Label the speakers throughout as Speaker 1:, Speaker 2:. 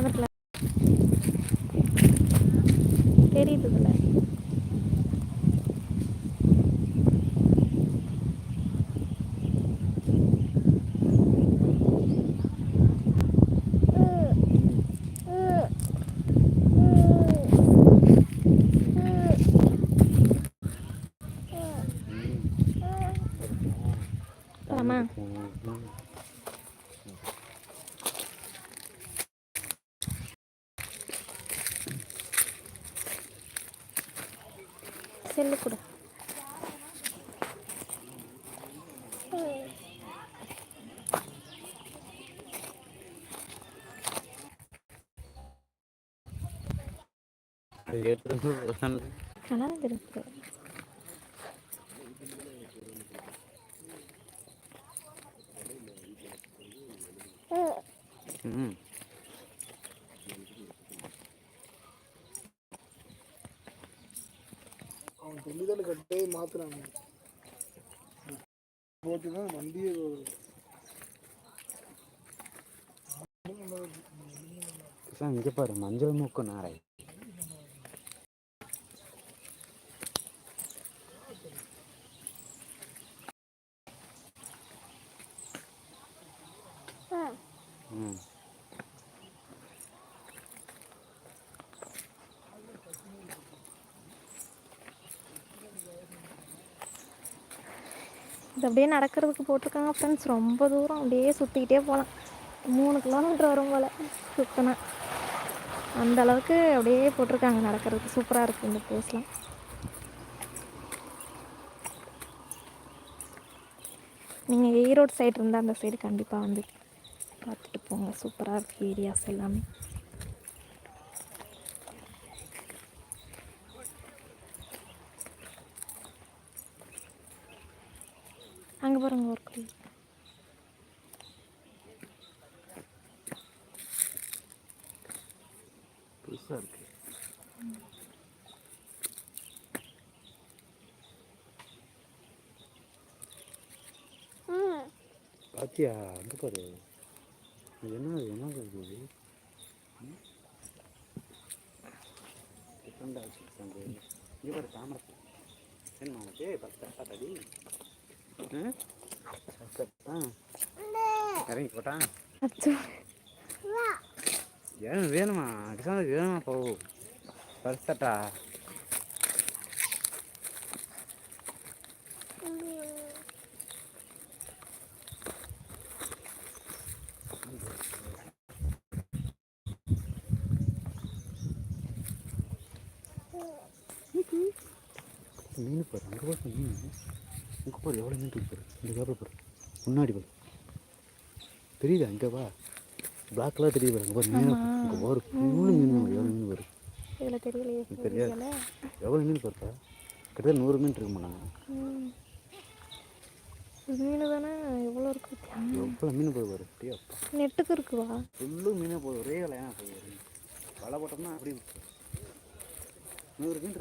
Speaker 1: உட்காந்துருக்கல தெரியுதுல்ல போலாமா செல்லு கொடு. நல்லா தான் இருக்கு
Speaker 2: ம்.
Speaker 3: அவன் துணிதல் கட்டே மாத்துறாங்க. போட்டுதான் வண்டியே
Speaker 2: சார் இங்கே பாரு மஞ்சள் மூக்கு நாரை. ம்.
Speaker 1: இது அப்படியே நடக்கிறதுக்கு போட்டிருக்காங்க ஃப்ரெண்ட்ஸ் ரொம்ப தூரம் அப்படியே சுற்றிக்கிட்டே போகலாம் மூணு கிலோமீட்டர் வரும் போல் சுற்றினா அந்த அளவுக்கு அப்படியே போட்டிருக்காங்க. நடக்கிறதுக்கு சூப்பராக இருக்குது இந்த பிளேஸ்லாம் நீங்கள் ஈரோடு சைடு இருந்தால் அந்த சைடு கண்டிப்பாக வந்து பார்த்துட்டு போங்க. சூப்பராக இருக்குது ஏரியாஸ் எல்லாமே. அங்கே பாருங்க ஒரு கோயில்
Speaker 2: புதுசாக இருக்கு பாத்தியா அங்கே பாரு என்ன என்ன இருக்குது ம்? different ஆ வச்சு இருக்காங்க. இங்கே பாரு தாமரை. என்ன உனக்கு பத்து ஆ இறங்கி போட்டான் ஏன் வேணுமா? கிருஷ்ணனுக்கு வேணுமா போ பரிசட்டா மீன் பாரு அங்கே பாரு மீன். இங்கே பாரு எவ்வளோ மீன் இருக்கு பாரு? இந்த கேப்பில் பாரு. முன்னாடி பாரு. தெரியுதா? இங்கே வா. பிளாக்லாம் தெரியுது பாரு அங்கே பாரு மீன் இங்கே பாரு ஃபுல்லு மீன் எவ்வளோ மீன் பாரு.
Speaker 1: இதில் தெரியலையே
Speaker 2: தெரியாது. எவ்வளோ மீன் பாருப்பா? கிட்டத்தட்ட நூறு மீன் இருக்க மாட்டாங்க
Speaker 1: ம். மீன் தானே எவ்வளோ இருக்கு?
Speaker 2: எவ்வளோ மீன் போய் பாரு அப்படியே
Speaker 1: நெட்டுக்கு இருக்குவா?
Speaker 2: ஃபுல்லு மீனே போதும். ஒரே வேலையாக போகுது வலை போட்டோம்னா அப்படி. நூறு மீன்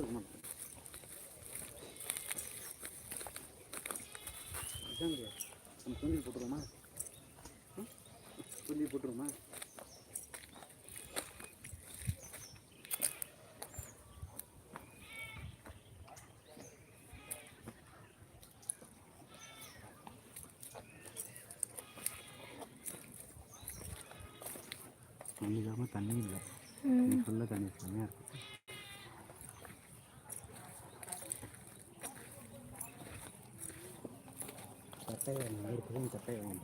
Speaker 2: இருக்க மாட்டேன் நம்ம தூண்டில் போட்டுருவோமா? தூண்டில் போட்டுருவோமா தண்ணி இல்லாமல் தண்ணி இல்லை. ஃபுல்லாக தண்ணி செம்மையாக இருக்குது சட்டை வேணும் நூறு பக்கம் சட்டை வேணும்